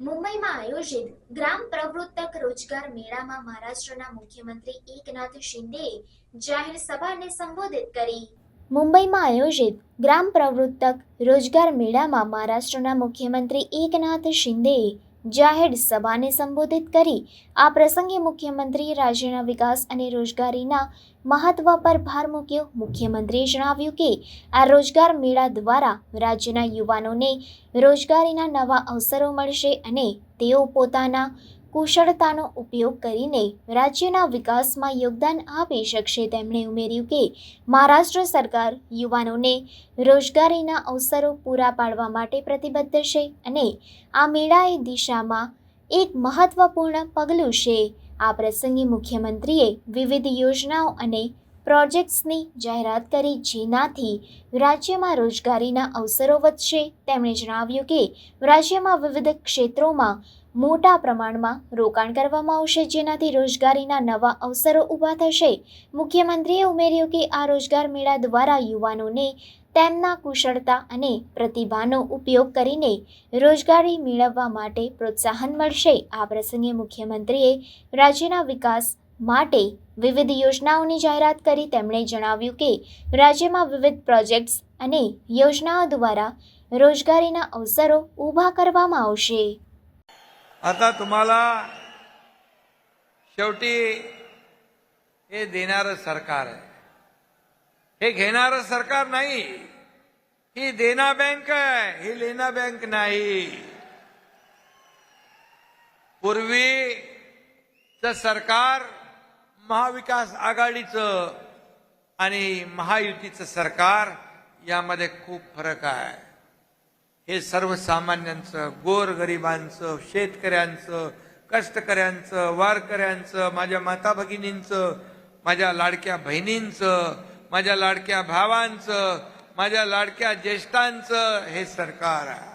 મુંબઈમાં આયોજિત ગ્રામ પ્રવૃત્તક રોજગાર મેળામાં મહારાષ્ટ્રના મુખ્યમંત્રી એકનાથ શિંદેએ જાહેર સભાને સંબોધિત કરી. મુંબઈમાં આયોજિત ગ્રામ પ્રવૃત્તક રોજગાર મેળામાં મહારાષ્ટ્રના મુખ્યમંત્રી એકનાથ શિંદેએ જાહેર સભાને સંબોધિત કરી આ પ્રસંગે મુખ્યમંત્રીએ રાજ્યના વિકાસ અને રોજગારીના મહત્વ પર ભાર મૂક્યો. મુખ્યમંત્રીએ જણાવ્યું કે આ રોજગાર મેળા દ્વારા રાજ્યના યુવાનોને રોજગારીના નવા અવસરો મળશે અને તેઓ પોતાના કુશળતાનો ઉપયોગ કરીને રાજ્યના વિકાસમાં યોગદાન આપી શકશે. તેમણે ઉમેર્યું કે મહારાષ્ટ્ર સરકાર યુવાનોને રોજગારીના અવસરો પૂરા પાડવા માટે પ્રતિબદ્ધ છે અને આ મેળા એ દિશામાં એક મહત્વપૂર્ણ પગલું છે. આ પ્રસંગે મુખ્યમંત્રીએ વિવિધ યોજનાઓ અને પ્રોજેક્ટ્સની જાહેરાત કરી, જેનાથી રાજ્યમાં રોજગારીના અવસરો વધશે. તેમણે જણાવ્યું કે રાજ્યમાં વિવિધ ક્ષેત્રોમાં મોટા પ્રમાણમાં રોકાણ કરવામાં આવશે, જેનાથી રોજગારીના નવા અવસરો ઊભા થશે. મુખ્યમંત્રીએ ઉમેર્યું કે આ રોજગાર મેળા દ્વારા યુવાનોને તેમના કુશળતા અને પ્રતિભાનો ઉપયોગ કરીને રોજગારી મેળવવા માટે પ્રોત્સાહન મળશે. આ પ્રસંગે મુખ્યમંત્રીએ રાજ્યના વિકાસ માટે વિવિધ યોજનાઓની જાહેરાત કરી. તેમણે જણાવ્યું કે રાજ્યમાં વિવિધ પ્રોજેક્ટ્સ અને યોજનાઓ દ્વારા રોજગારીના અવસરો ઊભા કરવામાં આવશે. आता तुम्हाला शेवटी हे देणारं सरकार आहे. हे घेणारं सरकार नाही. ही देना बँक आहे. ही लेना बँक नाही. पूर्वीचं सरकार महाविकास आघाडीचं आणि महायुतीचं सरकार यामध्ये खूप फरक आहे. हे सर्वसामान्यांचं गोरगरिबांचं शेतकऱ्यांचं कष्टकऱ्यांचं वारकऱ्यांचं माझ्या माता भगिनींचं माझ्या लाडक्या बहिणींचं माझ्या लाडक्या भावांचं माझ्या लाडक्या ज्येष्ठांचं हे सरकार आहे.